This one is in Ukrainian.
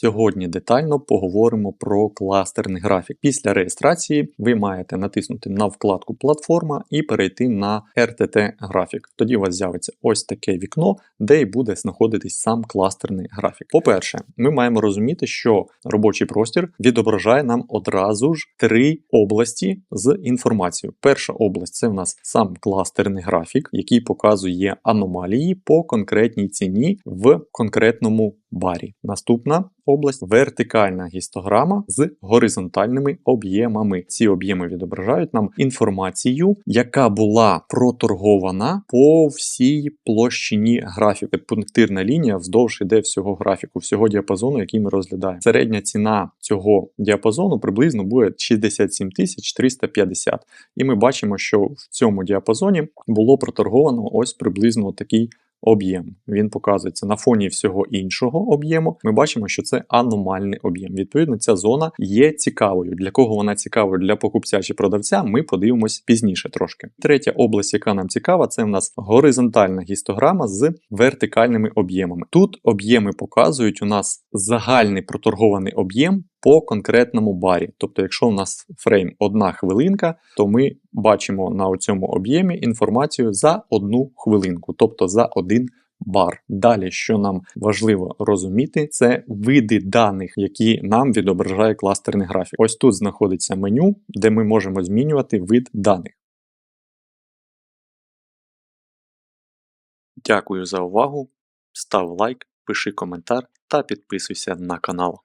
Сьогодні детально поговоримо про кластерний графік. Після реєстрації ви маєте натиснути на вкладку Платформа і перейти на RTT графік. Тоді у вас з'явиться ось таке вікно, де і буде знаходитись сам кластерний графік. По-перше, ми маємо розуміти, що робочий простір відображає нам одразу ж три області з інформацією. Перша область це в нас сам кластерний графік, який показує аномалії по конкретній ціні в конкретному барі. Наступна область вертикальна гістограма з горизонтальними об'ємами. Ці об'єми відображають нам інформацію, яка була проторгована по всій площині графіку. Пунктирна лінія вздовж іде всього графіку, всього діапазону, який ми розглядаємо. Середня ціна цього діапазону приблизно буде 67 350. І ми бачимо, що в цьому діапазоні було проторговано ось приблизно такий об'єм. Він показується на фоні всього іншого об'єму. Ми бачимо, що це аномальний об'єм. Відповідно, ця зона є цікавою. Для кого вона цікава для покупця чи продавця, ми подивимось пізніше трошки. Третя область, яка нам цікава, це в нас горизонтальна гістограма з вертикальними об'ємами. Тут об'єми показують у нас загальний проторгований об'єм по конкретному барі. Тобто, якщо у нас фрейм одна хвилинка, то ми бачимо на цьому об'ємі інформацію за одну хвилинку, тобто за один бар. Далі, що нам важливо розуміти, це види даних, які нам відображає кластерний графік. Ось тут знаходиться меню, де ми можемо змінювати вид даних. Дякую за увагу. Став лайк, пиши коментар та підписуйся на канал.